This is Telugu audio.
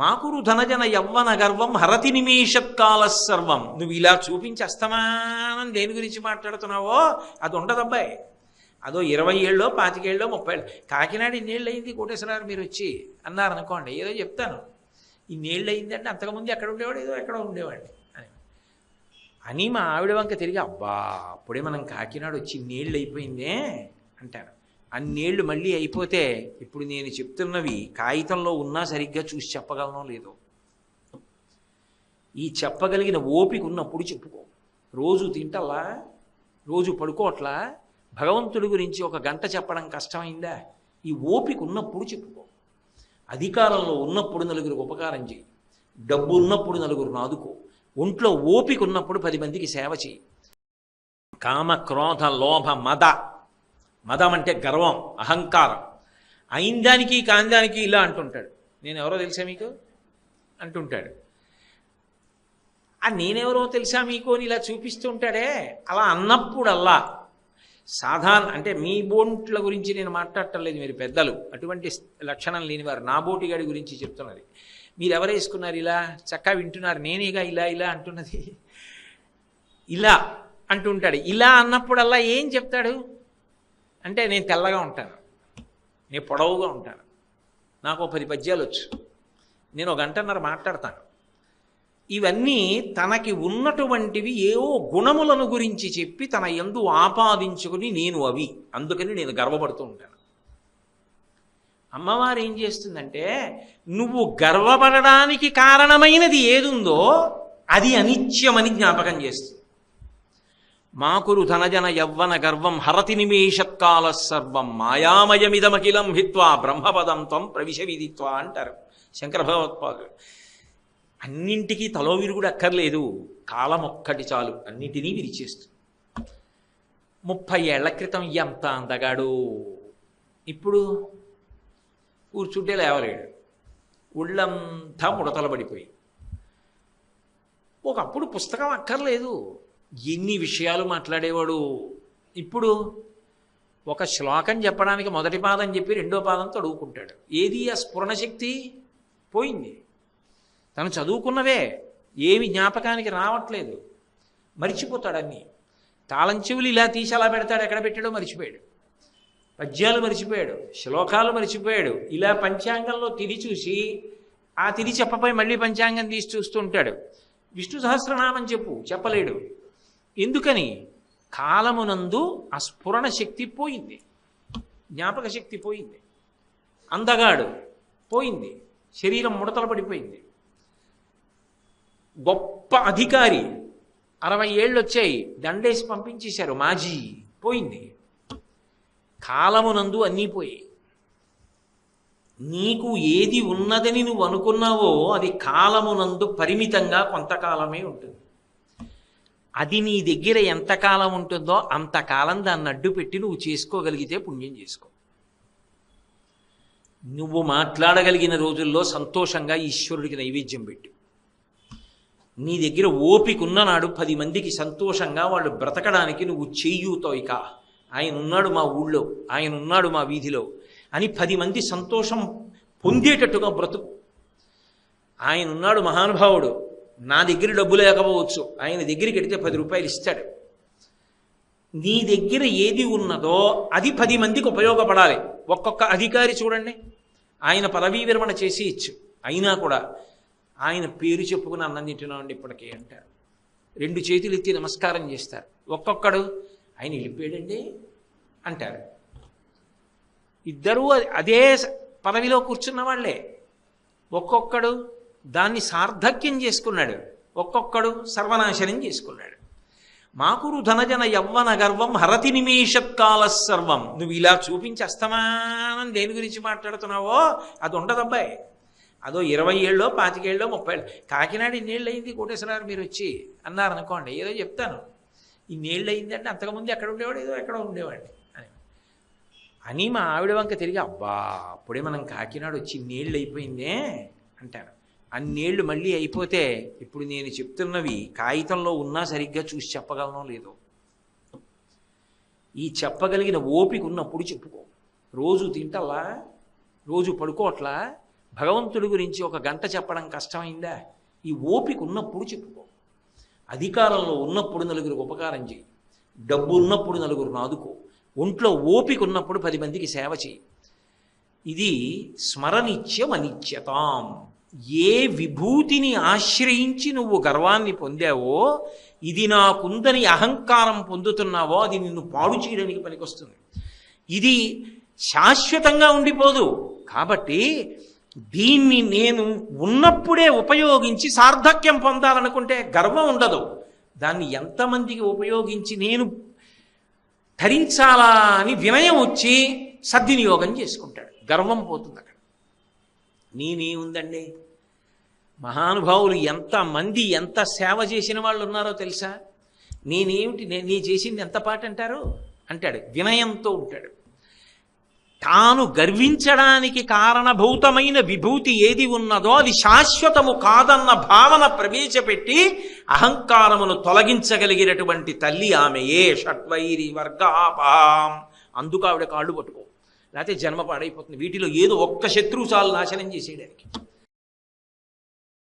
మాకురు ధనజన యవ్వన గర్వం హరతి నిమేషత్కాల సర్వం. నువ్వు ఇలా చూపించి అస్తమానం దేని గురించి మాట్లాడుతున్నావో? అది ఉండదబ్బాయి. అదో ఇరవై ఏళ్ళో పాతికేళ్ళో ముప్పై ఏళ్ళు. కాకినాడ ఇన్నేళ్ళు అయింది కోటేశ్వరరావు మీరు వచ్చి అన్నారు అనుకోండి ఏదో చెప్తాను. ఇన్నేళ్ళు అయిందంటే అంతకుముందు ఎక్కడ ఉండేవాడు? ఏదో ఎక్కడ ఉండేవాడిని అని. అని మా ఆవిడ వంక తిరిగి అబ్బా అప్పుడే మనం కాకినాడ వచ్చి ఇన్నేళ్ళు అయిపోయిందే అంటారు. అన్నేళ్ళు మళ్ళీ అయిపోతే ఇప్పుడు నేను చెప్తున్నవి కాగితంలో ఉన్నా సరిగ్గా చూసి చెప్పగలనో లేదో. ఈ చెప్పగలిగిన ఓపిక ఉన్నప్పుడు చెప్పుకో. రోజు తింటలా రోజు పడుకోవట్లా? భగవంతుడి గురించి ఒక గంట చెప్పడం కష్టమైందా? ఈ ఓపిక ఉన్నప్పుడు చెప్పుకో. అధికారంలో ఉన్నప్పుడు నలుగురికి ఉపకారం చేయి. డబ్బు ఉన్నప్పుడు నలుగురు నాదుకో ఒంట్లో ఓపిక ఉన్నప్పుడు పది మందికి సేవ చేయి. కామ క్రోధ లోభ మద మదం అంటే గర్వం అహంకారం. అయిన దానికి ఇలా అంటుంటాడు. నేను ఎవరో తెలుసా మీకు? అంటుంటాడు. ఆ నేనెవరో తెలుసా మీకు? అని ఇలా చూపిస్తుంటాడే. అలా అన్నప్పుడల్లా సాధారణ అంటే మీ బోంట్ల గురించి నేను మాట్లాడటం లేదు మీరు పెద్దలు. అటువంటి లక్షణం లేనివారు. నా బోటిగాడి గురించి చెప్తున్నది. మీరు ఎవరు వేసుకున్నారు ఇలా? చక్కగా వింటున్నారు. నేనేగా ఇలా ఇలా అంటున్నది. ఇలా అంటుంటాడు. ఇలా అన్నప్పుడల్లా ఏం చెప్తాడు? అంటే నేను తెల్లగా ఉంటాను. నేను పొడవుగా ఉంటాను. నాకు పది పద్యాలు వచ్చు. నేను ఒక గంటన్నర మాట్లాడతాను. ఇవన్నీ తనకి ఉన్నటువంటివి ఏవో గుణములను గురించి చెప్పి తన ఎందు ఆపాదించుకుని నేను అవి. అందుకని నేను గర్వపడుతూ ఉంటాను. అమ్మవారు ఏం చేస్తుందంటే నువ్వు గర్వపడడానికి కారణమైనది ఏదుందో అది అనిత్యమని జ్ఞాపకం చేస్తుంది. మాకురు ధనజన యవ్వన గర్వం హరతి నిమేషత్కాల సర్వం. మాయామయమిదమఖిలం హిత్వా బ్రహ్మపదం త్వం ప్రవిశ విదిత్వా అంటారు. శంకర భగవత్పాదులు అన్నింటికీ తలో విరుగుడు అక్కర్లేదు. కాలం ఒక్కటి చాలు అన్నింటినీ విరిచేస్తుంది ముప్పై ఏళ్ళ క్రితం ఎంత అందగాడు. ఇప్పుడు కూర్చుంటే లేవలేడు. ఒళ్ళంతా ముడతలబడిపోయి. ఒకప్పుడు పుస్తకం అక్కర్లేదు. ఎన్ని విషయాలు మాట్లాడేవాడు. ఇప్పుడు ఒక శ్లోకం చెప్పడానికి మొదటి పాదం చెప్పి రెండో పాదం అడుగుకుంటాడు. ఏది ఆ స్ఫురణశక్తి? పోయింది. తను చదువుకున్నవే. ఏమి జ్ఞాపకానికి రావట్లేదు. మరిచిపోతాడు అన్నీ. తాళం చెవులు ఇలా తీసి అలా పెడతాడు. ఎక్కడ పెట్టాడో మరిచిపోయాడు. పద్యాలు మరిచిపోయాడు. శ్లోకాలు మరిచిపోయాడు. ఇలా పంచాంగంలో తిరి చూసి ఆ తిరి చెప్పపై మళ్ళీ పంచాంగం తీసి చూస్తూ ఉంటాడు. విష్ణు సహస్రనామం చెప్పు. చెప్పలేడు. ఎందుకని? కాలమునందు ఆ స్ఫురణ శక్తి పోయింది. జ్ఞాపక శక్తి పోయింది. అందగాడు పోయింది. శరీరం ముడతలు పడిపోయింది. గొప్ప అధికారి అరవై ఏళ్ళు వచ్చాయి దండేసి పంపించేశారు. మాజీ పోయింది. కాలమునందు అన్నీ పోయాయి. నీకు ఏది ఉన్నదని నువ్వు అనుకున్నావో అది కాలమునందు పరిమితంగా కొంతకాలమే ఉంటుంది. అది నీ దగ్గర ఎంతకాలం ఉంటుందో అంతకాలం దాన్ని అడ్డు పెట్టి నువ్వు చేసుకోగలిగితే పుణ్యం చేసుకో. నువ్వు మాట్లాడగలిగిన రోజుల్లో సంతోషంగా ఈశ్వరుడికి నైవేద్యం పెట్టు. నీ దగ్గర ఓపిక ఉన్ననాడు పది మందికి సంతోషంగా వాళ్ళు బ్రతకడానికి నువ్వు చెయ్యూతో ఇక. ఆయన ఉన్నాడు మా ఊళ్ళో ఆయన ఉన్నాడు మా వీధిలో అని పది మంది సంతోషం పొందేటట్టుగా బ్రతుకు. ఆయన ఉన్నాడు మహానుభావుడు. నా దగ్గర డబ్బు లేకపోవచ్చు. ఆయన దగ్గరికి వెడితే పది రూపాయలు ఇస్తాడు. నీ దగ్గర ఏది ఉన్నదో అది పది మందికి ఉపయోగపడాలి. ఒక్కొక్క అధికారి చూడండి. ఆయన పదవీ విరమణ చేసి ఇచ్చు. అయినా కూడా ఆయన పేరు చెప్పుకుని అన్నం తింటున్నామండి ఇప్పటికే అంటారు రెండు చేతులు ఎత్తి నమస్కారం చేస్తారు. ఒక్కొక్కడు ఆయన వెళ్ళిపోయాడండి అంటారు. ఇద్దరూ అదే పదవిలో కూర్చున్న వాళ్ళే. ఒక్కొక్కడు దాన్ని సార్థక్యం చేసుకున్నాడు. ఒక్కొక్కడు సర్వనాశనం చేసుకున్నాడు. మాకురు ధనజన యవ్వన గర్వం హరతి నిమేషత్కాల సర్వం. నువ్వు ఇలా చూపించి అస్తమానం దేని గురించి మాట్లాడుతున్నావో? అది ఉండదబ్బాయి. అదో ఇరవై ఏళ్ళో పాతికేళ్ళో ముప్పై ఏళ్ళు. కాకినాడ ఇన్నేళ్ళు అయింది కోటేశ్వరరావు మీరు వచ్చి అన్నారు అనుకోండి ఏదో చెప్తాను. ఇన్నేళ్ళు అయిందంటే అంతకుముందు ఎక్కడ ఉండేవాడు? ఏదో ఎక్కడ ఉండేవాడిని అని. అని మా ఆవిడ వంక తిరిగి అబ్బా అప్పుడే మనం కాకినాడ వచ్చి ఇన్నేళ్ళు అయిపోయిందే అంటాను. అన్నేళ్ళు మళ్ళీ అయిపోతే ఇప్పుడు నేను చెప్తున్నవి కాగితంలో ఉన్నా సరిగ్గా చూసి చెప్పగలనో లేదో. ఈ చెప్పగలిగిన ఓపిక ఉన్నప్పుడు చెప్పుకో. రోజు తింటలా రోజు పడుకోవట్లా? భగవంతుడి గురించి ఒక గంట చెప్పడం కష్టమైందా? ఈ ఓపిక ఉన్నప్పుడు చెప్పుకో. అధికారంలో ఉన్నప్పుడు నలుగురికి ఉపకారం చేయి. డబ్బు ఉన్నప్పుడు నలుగురు నాదుకో ఒంట్లో ఓపిక ఉన్నప్పుడు పది మందికి సేవ చేయి. ఇది స్మరణిత్యం అనిత్యతాం. ఏ విభూతిని ఆశ్రయించి నువ్వు గర్వాన్ని పొందావో ఇది నాకుందని అహంకారం పొందుతున్నావో అది నిన్ను పాడు చేయడానికి పనికొస్తుంది. ఇది శాశ్వతంగా ఉండిపోదు. కాబట్టి దీన్ని నేను ఉన్నప్పుడే ఉపయోగించి సార్థక్యం పొందాలనుకుంటే గర్వం ఉండదు. దాన్ని ఎంతమందికి ఉపయోగించి నేను ధరించాలా అని వినయం వచ్చి సద్వినియోగం చేసుకుంటాడు. గర్వం పోతుంది అక్కడ. నేనేముందండి మహానుభావులు ఎంతమంది ఎంత సేవ చేసిన వాళ్ళు ఉన్నారో తెలుసా? నేనేమిటి నేను నీ చేసింది ఎంత పాట అంటారు? అంటాడు వినయంతో ఉంటాడు. తాను గర్వించడానికి కారణభూతమైన విభూతి ఏది ఉన్నదో అది శాశ్వతము కాదన్న భావన ప్రవేశపెట్టి అహంకారమును తొలగించగలిగినటువంటి తల్లి ఆమె ఏ షట్వైరి వర్గాపాం అందుకు ఆవిడ కాళ్ళు పట్టుకో. లేకపోతే జన్మ పాడైపోతుంది. వీటిలో ఏదో ఒక్క శత్రువు చాలు నాశనం చేసేయడానికి.